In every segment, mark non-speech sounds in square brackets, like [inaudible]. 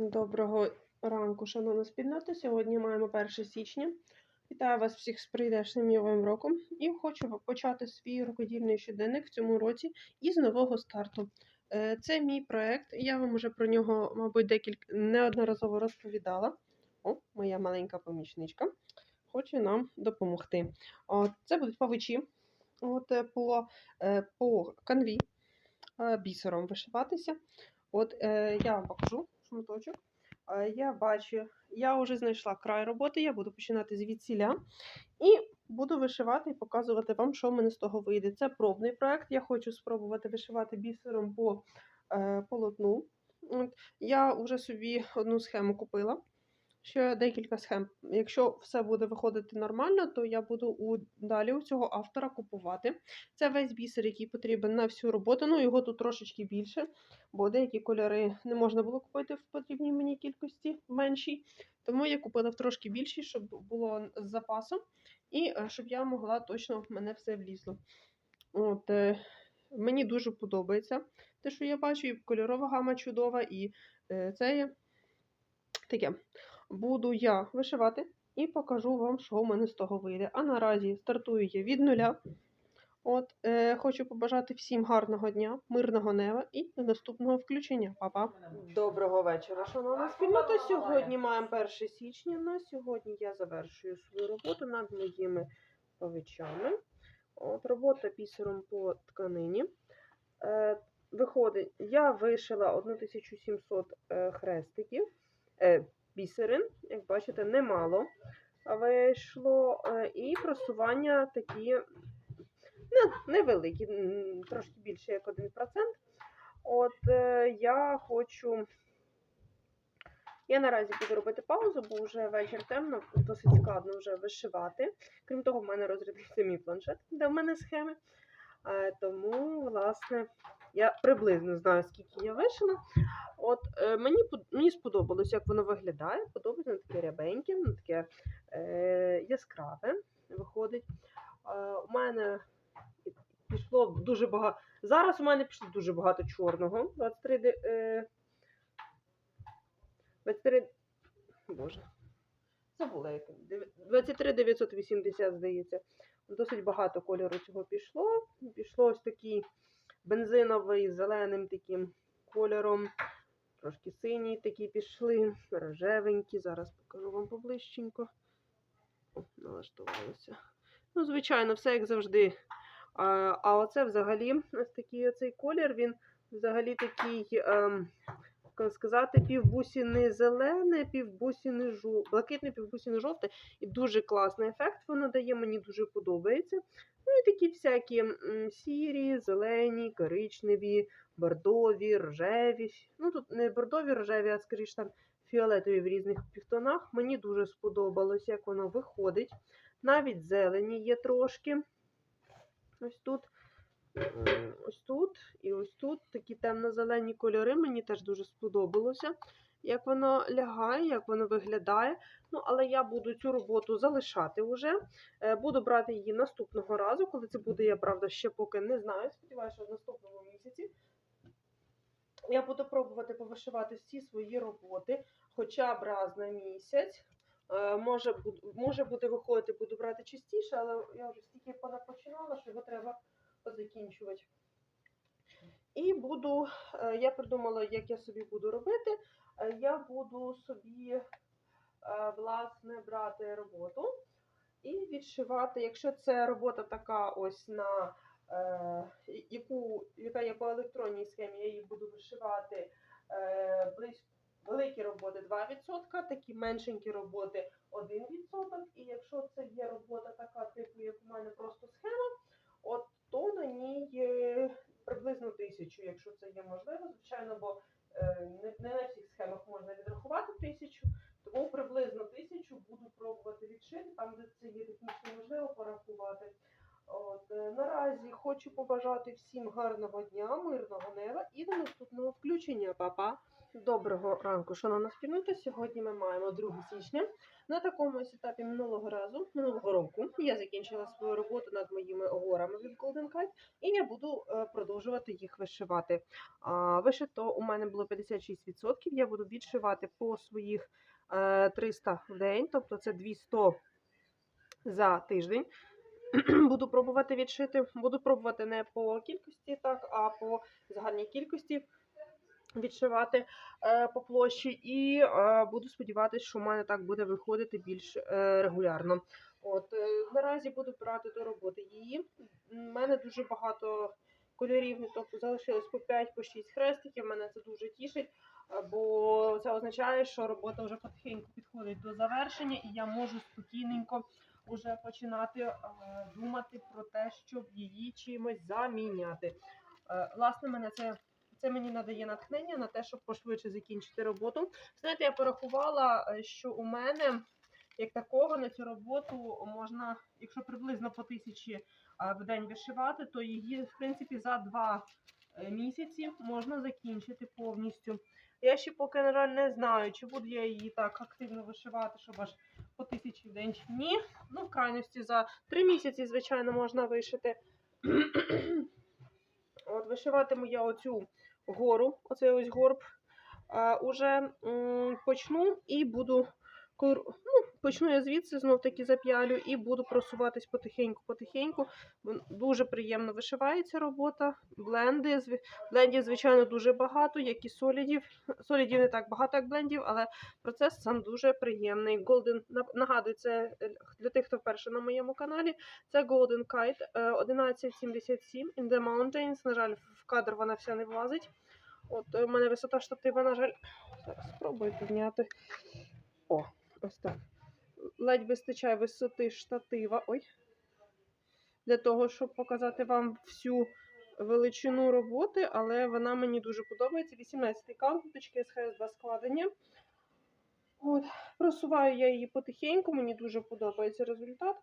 Доброго ранку, шановна спільнота. Сьогодні маємо 1 січня. Вітаю вас всіх з прийдешнім новим роком і хочу почати свій рукодільний щоденник в цьому році із нового старту. Е, Це мій проект. Я вам вже про нього, мабуть, декілька неодноразово розповідала. О, моя маленька помічничка хоче нам допомогти. Це будуть павичі от, е, по, е, по канві бісером вишиватися. От я вам покажу шматочок. Я бачу, я вже знайшла край роботи, я буду починати звідсіля і буду вишивати і показувати вам, що в мене з того вийде. Це пробний проект. Я хочу спробувати вишивати бісером по е, полотну. От, я вже собі одну схему купила. Ще декілька схем. Якщо все буде виходити нормально, то я буду у, далі у цього автора купувати. Це весь бісер, який потрібен на всю роботу. Ну, його тут трошечки більше, бо деякі кольори не можна було купити в потрібній мені кількості меншій. Тому я купила в трошки більшій, щоб було з запасом, і е, щоб я могла точно в мене все влізло. От, е, мені дуже подобається те, що я бачу, і кольорова гама чудова, і е, це є таке. Буду я вишивати і покажу вам, що в мене з того вийде. А наразі стартую я від нуля. От, е, хочу побажати всім гарного дня, мирного неба і до наступного включення. Па-па. Доброго вечора, шановна спільнота. Сьогодні маємо 1 січня. На сьогодні я завершую свою роботу над моїми павичами. От, робота бісером по тканині. Е, виходить, я вишила 1700 е, хрестиків. Е, бісерин, як бачите, немало вийшло. Е, і просування такі не, невеликі, трошки більше як 1%. От е, я хочу. Я наразі буду робити паузу, бо вже вечір темно, досить складно вже вишивати. Крім того, в мене розрядився мій планшет, де в мене схеми. Е, тому, власне, я приблизно знаю, скільки я вишила. От е, мені, мені сподобалось, як воно виглядає. Подобається воно таке рябеньке, воно таке е, яскраве виходить. Е, у мене пішло дуже багато. Зараз у мене пішло дуже багато чорного. 23, де- е, 23, боже. Яке. Дев- 23 980, здається. Досить багато кольору цього пішло. Пішло ось такий бензиновий, зеленим таким кольором. Трошки синій такі пішли, рожевенькі. Зараз покажу вам поближченько. О, налаштувалося. Ну, звичайно, все як завжди. А, а оце взагалі ось такий оцей колір, він взагалі такий, ем, сказати, півбусіни зелене, півбусіни жовте, блакитне, півбусіни жовте. І дуже класний ефект воно дає, мені дуже подобається. Ну і такі всякі сірі, зелені, коричневі, бордові, рожеві. Ну тут не бордові, рожеві, а скоріш там фіолетові в різних півтонах. Мені дуже сподобалось, як воно виходить. Навіть зелені є трошки. Ось тут. М, Ось тут і ось тут такі темно-зелені кольори. Мені теж дуже сподобалося, як воно лягає, як воно виглядає. Ну, але я буду цю роботу залишати вже. Е, Буду брати її наступного разу. Коли це буде, я правда ще поки не знаю. Сподіваюся, в наступному місяці. Я буду пробувати повишивати всі свої роботи, хоча б раз на місяць. Е, Може, може буде виходити, буду брати частіше, але я вже стільки понапочинала, що його треба закінчувати. І буду, е, я придумала, як я собі буду робити. Е, Я буду собі е, власне брати роботу і відшивати, якщо це робота така ось на яку, яка є по електронній схемі, я її буду вишивати близько. Великі роботи 2%, такі меншенькі роботи 1%. І якщо це є робота така, типу, як у мене просто схема, то на ній приблизно тисячу, якщо це є можливо, звичайно, бо е, не, не на всіх схемах можна відрахувати тисячу, тому приблизно тисячу буду пробувати відшити, там, де це є технічно можливо порахувати. От, е, наразі хочу побажати всім гарного дня, мирного неба і до наступного включення. Па-па! Доброго ранку, шановна спільнота. Сьогодні ми маємо 2 січня. На такому ось етапі минулого разу, минулого року, я закінчила свою роботу над моїми горами від Golden Kite, і я буду е, продовжувати їх вишивати. Вишито у мене було 56%. Я буду відшивати по своїх е, 300 в день, тобто це 200 за тиждень. [clears throat] Буду пробувати відшити. Буду пробувати не по кількості, так, а по загальній кількості відшивати е, по площі, і е, буду сподіватися, що в мене так буде виходити більш е, регулярно. От наразі буду брати до роботи її. У мене дуже багато кольорів, ну, тобто залишилось по 5 по 6 хрестиків. Мене це дуже тішить, бо це означає, що робота вже потихеньку підходить до завершення, і я можу спокійненько вже починати думати про те, щоб її чимось заміняти. Власне, мене це це мені надає натхнення на те, щоб пошвидше закінчити роботу. Знаєте, я порахувала, е, що у мене як такого на цю роботу можна, якщо приблизно по тисячі в день вишивати, то її, в принципі, за два е, місяці можна закінчити повністю. Я ще поки, на жаль, не знаю, чи буду я її так активно вишивати, щоб аж по тисячі в день ні. Ну, в крайності за три місяці, звичайно, можна вишити. [clears throat] От вишиватиму я оцю гору, оцей ось горб. Уже почну і буду ну, почну я звідси знов таки зап'ялю і буду просуватись потихеньку-потихеньку. Дуже приємно вишивається робота. Бленди, блендів, звичайно, дуже багато, як і солідів. Солідів не так багато, як блендів, але процес сам дуже приємний. Golden, нагадую, це е, для тих, хто вперше на моєму каналі. Це Golden Kite е, 1177 In the Mountains. На жаль, в кадр вона вся не влазить. От е, у мене висота штатива, на жаль. Зараз спробую підняти. О, ось так. Ледь вистачає висоти штатива. Ой. Для того, щоб показати вам всю величину роботи, але вона мені дуже подобається. 18 каунт, точки СХС 2 складення. От. Просуваю я її потихеньку, мені дуже подобається результат.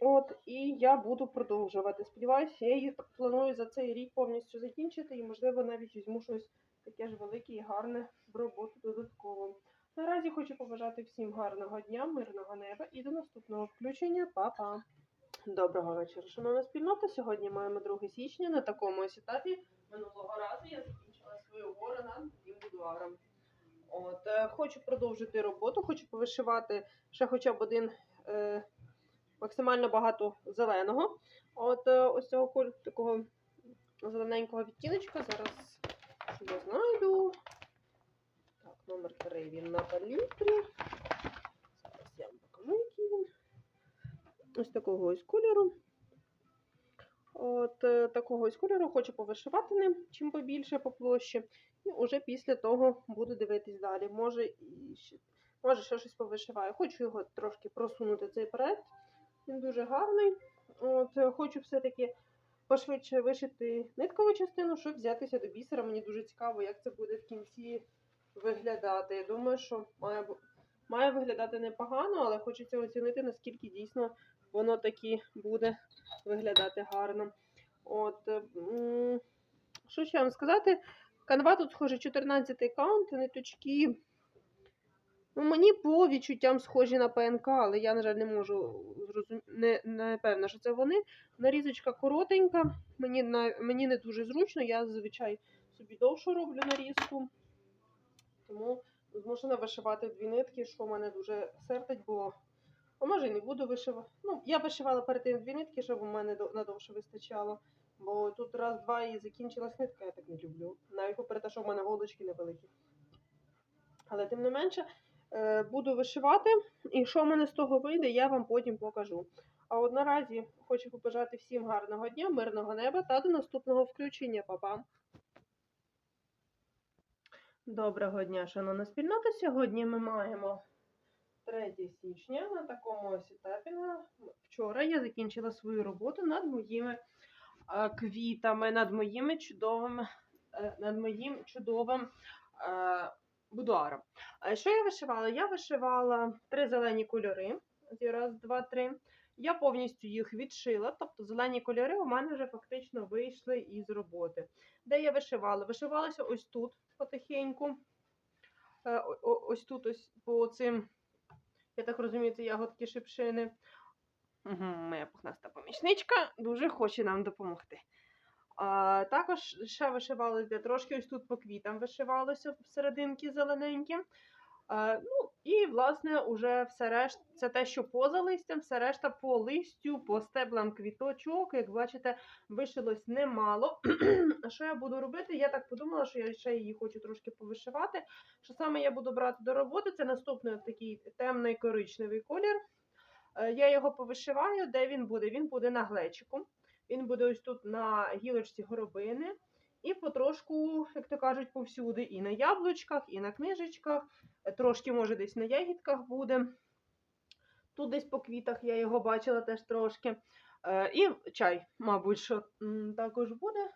От, і я буду продовжувати. Сподіваюся, я її планую за цей рік повністю закінчити, і, можливо, навіть візьму щось таке ж велике і гарне в роботу додатково. Наразі хочу побажати всім гарного дня, мирного неба і до наступного включення. Па-па! Доброго вечора, шановна спільнота. Сьогодні маємо 2 січня. На такому ось етапі минулого разу я закінчила свою гору над будуаром. От, е, хочу продовжити роботу, хочу повишивати ще хоча б один е, максимально багато зеленого. От е, ось цього коль- такого зелененького відтіночка. Зараз я знайду. Номер 3 він на палітрі. Зараз я вам покажу, який він. Ось такого ось кольору. От е, такого ось кольору хочу повишивати ним чим побільше по площі. І вже після того буду дивитись далі. Може, і ще, може ще щось повишиваю. Хочу його трошки просунути цей проект. Він дуже гарний. От, е, хочу все-таки пошвидше вишити ниткову частину, щоб взятися до бісера. Мені дуже цікаво, як це буде в кінці виглядати. Я думаю, що має, має виглядати непогано, але хочеться оцінити, наскільки дійсно воно таки буде виглядати гарно. От, що ще вам сказати? Канва тут схоже 14-й каунт, ниточки. Ну, мені по відчуттям схожі на ПНК, але я, на жаль, не можу зрозум... не, не певна, що це вони. Нарізочка коротенька, мені, на... мені не дуже зручно, я зазвичай собі довше роблю нарізку. Тому змушена вишивати дві нитки, що в мене дуже сердить, бо а може і не буду вишивати. Ну, я вишивала перед тим дві нитки, щоб у мене надовше вистачало. Бо тут раз-два і закінчилась нитка, я так не люблю. Навіть попри те, що в мене голочки невеликі. Але тим не менше, е, буду вишивати, і що в мене з того вийде, я вам потім покажу. А от наразі хочу побажати всім гарного дня, мирного неба та до наступного включення, Па-па! Доброго дня, шановна спільнота. Сьогодні ми маємо 3 січня на такому ось етапі. Вчора я закінчила свою роботу над моїми е, квітами, над моїми чудовими, е, над моїм чудовим е, будуаром. Що я вишивала? Я вишивала три зелені кольори. Раз, два, три. Я повністю їх відшила, тобто зелені кольори у мене вже фактично вийшли із роботи. Де я вишивала? Вишивалася ось тут потихеньку. Е, Ось тут, ось по цим, я так розумію, це ягодки шипшини. Угу, моя пухнаста помічничка дуже хоче нам допомогти. А, також ще вишивалося трошки ось тут по квітам вишивалося всерединки зелененькі. А, ну, і, власне, уже все решта, це те, що поза листям, все решта по листю, по стеблам квіточок. Як бачите, вишилось немало. [clears throat] Що я буду робити? Я так подумала, що я ще її хочу трошки повишивати. Що саме я буду брати до роботи? Це наступний такий темний коричневий колір. Е, Я його повишиваю, де він буде? Він буде на глечику. Він буде ось тут на гілочці горобини. І потрошку, як то кажуть, повсюди. І на яблучках, і на книжечках. Трошки, може, десь на ягідках буде. Тут десь по квітах я його бачила теж трошки. Е, І чай, мабуть, що також буде.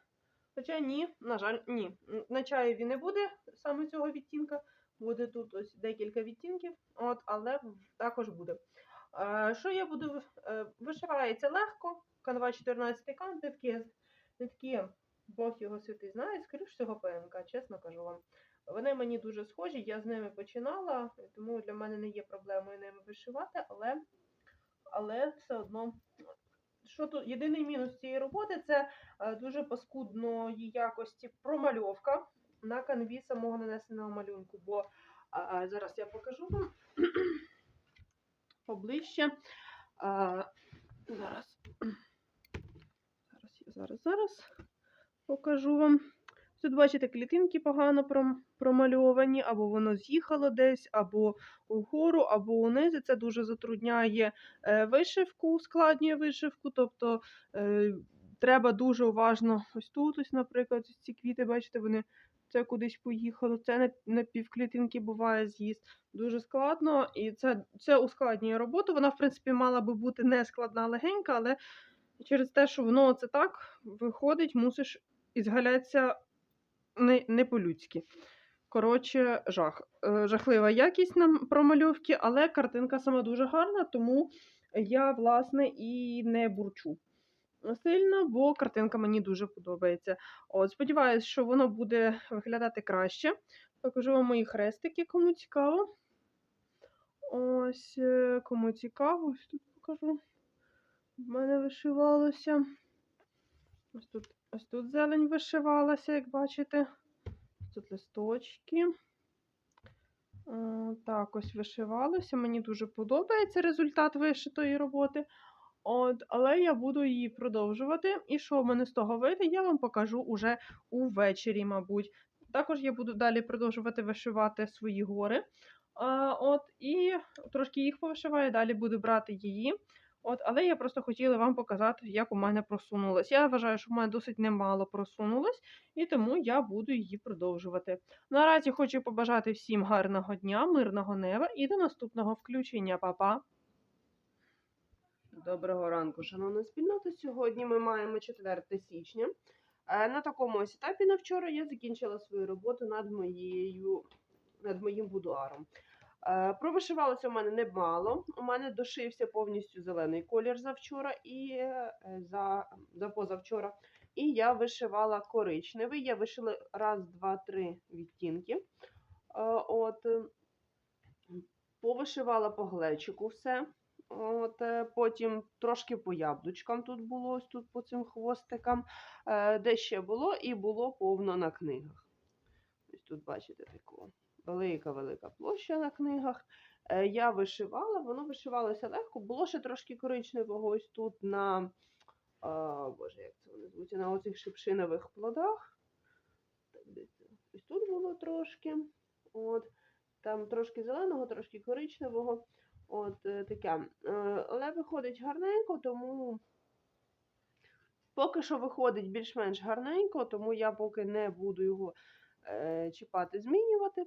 Хоча ні, на жаль, ні. На чаєві не буде саме цього відтінка. Буде тут ось декілька відтінків, от, але також буде. Е, Що я буду е, вишивається легко. Канва 14 кант, не Бог його святий знає, скоріш всього ПМК, чесно кажу вам. Вони мені дуже схожі, я з ними починала, тому для мене не є проблемою ними вишивати, але, але все одно. Що тут єдиний мінус цієї роботи це е, дуже паскудної якості промальовка на канві самого нанесеного малюнку. Бо а, зараз я покажу вам [clears throat] поближче. А, зараз. [clears throat] Зараз, зараз, зараз покажу вам. Тут, бачите, клітинки погано промальовані, або воно з'їхало десь, або вгору, або униз. Це дуже затрудняє е, вишивку, ускладнює вишивку. Тобто е, треба дуже уважно ось тут, ось, наприклад, ці квіти, бачите, вони це кудись поїхало. Це на півклітинки буває з'їзд. Дуже складно, і це, це ускладнює роботу. Вона, в принципі, мала би бути не складна, легенька, але через те, що воно це так виходить, мусиш ізгалятися не, не по-людськи. Коротше, жах. Е, Жахлива якість нам промальовки, але картинка сама дуже гарна, тому я, власне, і не бурчу сильно, бо картинка мені дуже подобається. От, сподіваюсь, що воно буде виглядати краще. Покажу вам мої хрестики, кому цікаво. Ось, е, кому цікаво, ось тут покажу. В мене вишивалося. Ось тут, ось тут зелень вишивалася, як бачите. Тут листочки. Е, Так, ось вишивалося. Мені дуже подобається результат вишитої роботи. От, але я буду її продовжувати. І що в мене з того вийде, я вам покажу уже увечері, мабуть. Також я буду далі продовжувати вишивати свої гори. От, і трошки їх повишиваю, далі буду брати її. От, але я просто хотіла вам показати, як у мене просунулось. Я вважаю, що в мене досить немало просунулось, і тому я буду її продовжувати. Наразі хочу побажати всім гарного дня, мирного неба і до наступного включення, Па-па! Доброго ранку, шановна спільнота. Сьогодні ми маємо 4 січня. Е, На такому ось етапі на вчора я закінчила свою роботу над моєю над моїм будуаром. Е, Провишивалося у мене немало. У мене дошився повністю зелений колір за вчора і е, за, за позавчора. І я вишивала коричневий. Я вишила раз, два, три відтінки. Е, От, повишивала по глечику все. От, потім трошки по яблучкам тут було, ось тут по цим хвостикам, де ще було, і було повно на книгах. Ось тут, бачите, таку велика-велика площа на книгах. Е, Я вишивала, воно вишивалося легко. Було ще трошки коричневого ось тут на, а, боже, як це вони на оцих шипшинових плодах. Ось тут було трошки. От. Там трошки зеленого, трошки коричневого. От е, таке. Е, Але виходить гарненько, тому поки що виходить більш-менш гарненько, тому я поки не буду його чіпати, змінювати.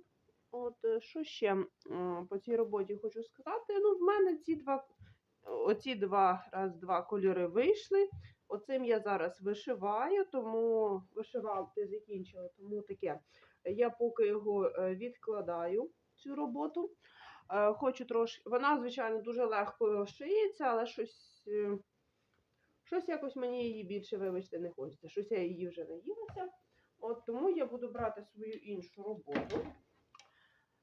От е, що ще по цій роботі хочу сказати. Ну, в мене ці два, оці два, раз, два кольори вийшли. Оцим я зараз вишиваю, тому вишивати закінчила, тому таке. Я поки його е, відкладаю, цю роботу. Е, Хочу трошки. Вона, звичайно, дуже легко шиється, але щось. е, Щось якось мені її більше, вибачте, не хочеться. Щось я її вже наїлася. От тому я буду брати свою іншу роботу.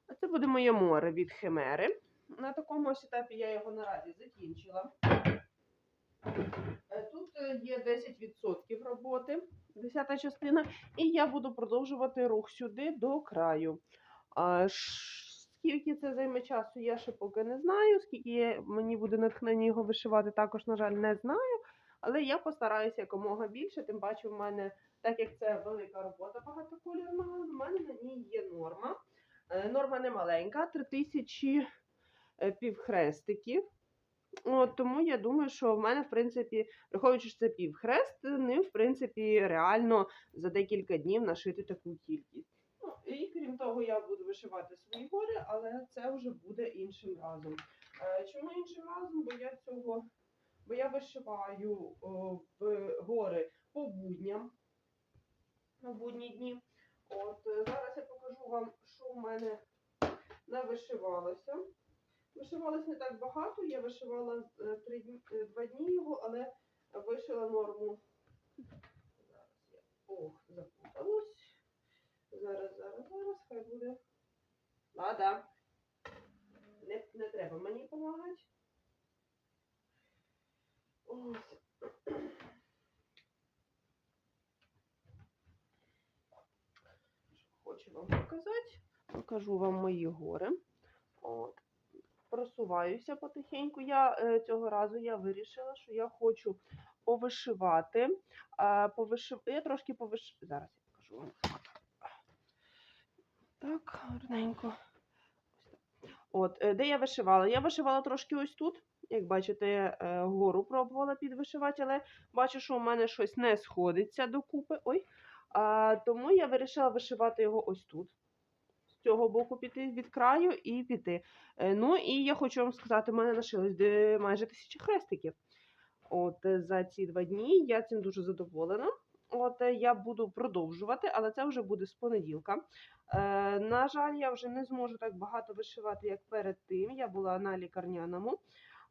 А це буде моє море від Химери. На такому ось етапі я його наразі закінчила. Е, Тут е, є 10% роботи, 10 частина, і я буду продовжувати рух сюди до краю. А, Скільки це займе часу, я ще поки не знаю. Скільки мені буде натхнення його вишивати, також, на жаль, не знаю. Але я постараюся якомога більше, тим паче в мене, так як це велика робота багатоколірна, в мене на ній є норма. Е, Норма не маленька, 3000 е, півхрестиків. От, тому я думаю, що в мене, в принципі, враховуючи, що це півхрест, не в принципі реально за декілька днів нашити таку кількість. Ну, і крім того, я буду вишивати свої гори, але це вже буде іншим разом. Е, Чому іншим разом? Бо я цього, бо я вишиваю в гори по будням на будні дні. От е, зараз я покажу вам, що в мене навишивалося. Вишивалось не так багато, я вишивала е, три дні, е, два дні його, але вишила норму. Зараз я ох, запуталась. Зараз, зараз, зараз, хай буде. Лада. Не, не треба мені допомагати. Ось. Хочу вам показати. Покажу вам мої гори. От. Просуваюся потихеньку. Я е, цього разу я вирішила, що я хочу повишивати. Повишив... Я трошки повиш... Зараз я покажу вам. Так, гарненько. От, е, де я вишивала? Я вишивала трошки ось тут. Як бачите, е, гору пробувала підвишивати, але бачу, що у мене щось не сходиться докупи. Ой. А, тому я вирішила вишивати його ось тут. З цього боку піти від краю і піти. Е, Ну і я хочу вам сказати, в мене лишилось майже тисяча хрестиків. От е, за ці два дні я цим дуже задоволена. От е, я буду продовжувати, але це вже буде з понеділка. Е, на жаль, я вже не зможу так багато вишивати, як перед тим. Я була на лікарняному.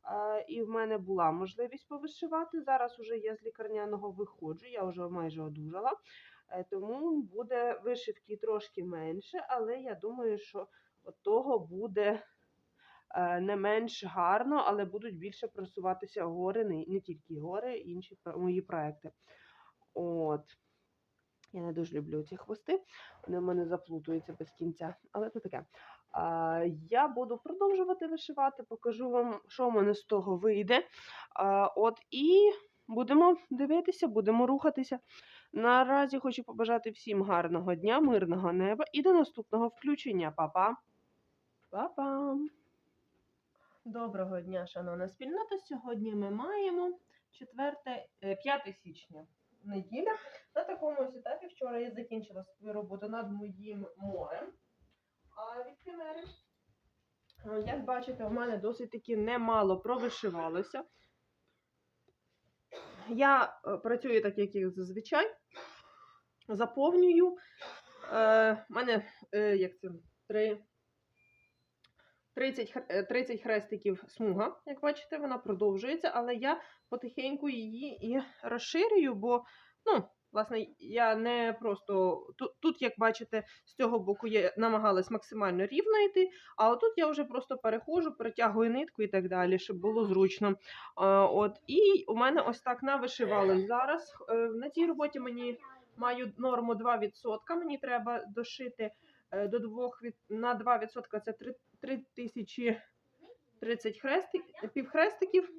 Е, і в мене була можливість повишивати. Зараз уже я з лікарняного виходжу, я вже майже одужала. Е, Тому буде вишивки трошки менше, але я думаю, що того буде е, не менш гарно, але будуть більше просуватися гори, не, тільки гори, інші мої проекти. От. Я не дуже люблю ці хвости, вони в мене заплутуються без кінця, але це таке. А, я буду продовжувати вишивати, покажу вам, що в мене з того вийде. А, от і будемо дивитися, будемо рухатися. Наразі хочу побажати всім гарного дня, мирного неба і до наступного включення. Па-па! Па-па! Доброго дня, шановна спільнота. Сьогодні ми маємо 4, 5 січня неділя. На такому ось етапі вчора я закінчила свою роботу над моїм морем. А від Химери, е, як бачите, у мене досить таки немало провишивалося. Я е, працюю так, як і зазвичай. Заповнюю. Е, У мене е, як це, три, 30, хр- е, 30 хрестиків смуга, як бачите, вона продовжується, але я потихеньку її і розширюю, бо, ну, власне, я не просто. Тут, тут, як бачите, з цього боку я намагалась максимально рівно йти, а отут я вже просто перехожу, перетягую нитку і так далі, щоб було зручно. От, і у мене ось так навишивалось зараз. Е, На цій роботі мені маю норму 2%. Мені треба дошити е, до 2 від, на 2% це 3, 3030 хрестик, півхрестиків.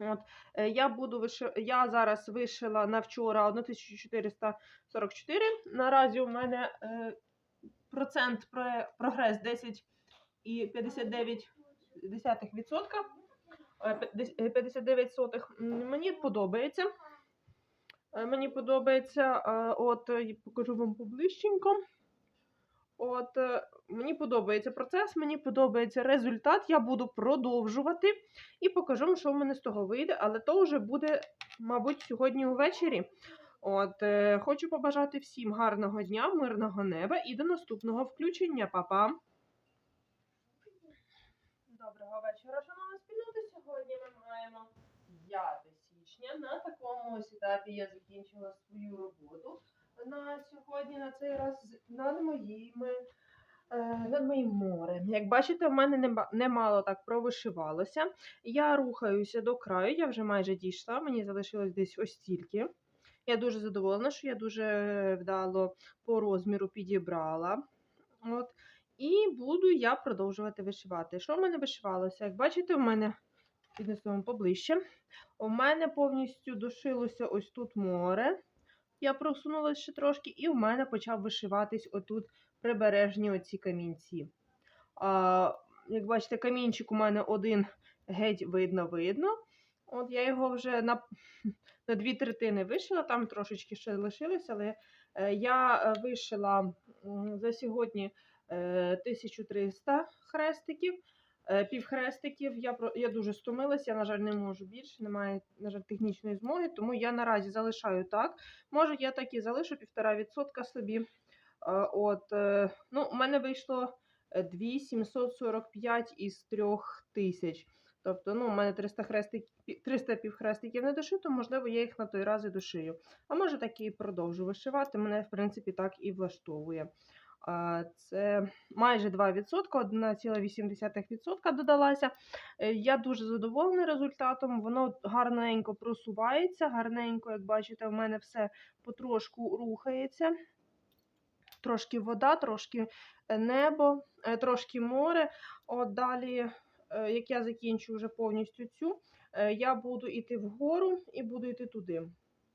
От, е, я, буду виши... я зараз вишила на вчора 1444. Наразі у мене е, процент про... прогрес 10,59%. Е, пе- дес- е, 59 сотих. Мені подобається. Е, Мені подобається, е, от е, покажу вам поближченько. От е, мені подобається процес, мені подобається результат. Я буду продовжувати і покажу що в мене з того вийде, але то вже буде, мабуть, сьогодні увечері. От, е, хочу побажати всім гарного дня, мирного неба і до наступного включення. Па-па! Доброго вечора, шановна спільнота. Сьогодні ми маємо 5 січня. На такому ось етапі я закінчила свою роботу. На сьогодні, на цей раз над моїми. Е, Над моїм морем. Як бачите, в мене немало так провишивалося. Я рухаюся до краю, я вже майже дійшла, мені залишилось десь ось стільки. Я дуже задоволена, що я дуже вдало по розміру підібрала. От. І буду я продовжувати вишивати. Що в мене вишивалося? Як бачите, у мене піднесу вам поближче. У мене повністю дошилося ось тут море. Я просунулася ще трошки, і в мене почав вишиватись отут прибережні оці камінці. А, як бачите, камінчик у мене один геть видно-видно. От я його вже на, [laughs] на дві третини вишила, там трошечки ще лишилося, але е, я е, вишила за сьогодні е, 1300 хрестиків. Е, Півхрестиків я я дуже стомилася, я, на жаль, не можу більше, немає, на жаль, технічної змоги, тому я наразі залишаю так. Може, я так і залишу 1,5% собі. Е, От, е, ну, у мене вийшло е, 2745 із 3000. Тобто, ну, у мене 300 хрестик, 300 півхрестиків не дошито, можливо, я їх на той раз і дошию. А може так і продовжу вишивати. Мене, в принципі, так і влаштовує. Це майже 2%, 1,8% додалася. Е, Я дуже задоволена результатом. Воно гарненько просувається, гарненько, як бачите, в мене все потрошку рухається. Трошки вода, трошки небо, е, трошки море. От далі, е, як я закінчу вже повністю цю, я буду йти вгору і буду йти туди.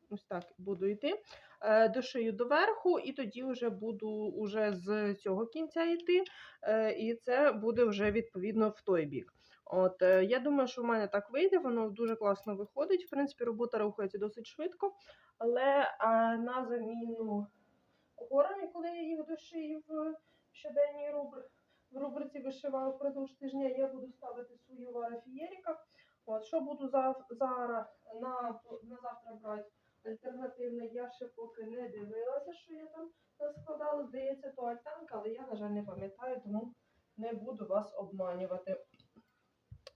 Ось так буду йти. Е, Дошию доверху, і тоді вже буду уже з цього кінця йти. е, І це буде вже відповідно в той бік. От, е, я думаю, що в мене так вийде, воно дуже класно виходить. В принципі, робота рухається досить швидко, але а, на заміну горами, коли я їх дошию в щоденній рубри, в рубриці вишиваю впродовж тижня, я буду ставити свою Лара Фієріка. От, що буду за, зараз на, на завтра брати альтернативне, я ще поки не дивилася, що я там складала. Здається, то альтанка, але я, на жаль, не пам'ятаю, тому не буду вас обманювати.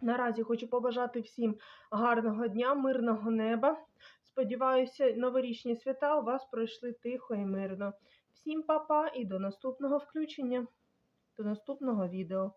Наразі хочу побажати всім гарного дня, мирного неба. Сподіваюся, новорічні свята у вас пройшли тихо і мирно. Всім па-па і до наступного включення, до наступного відео.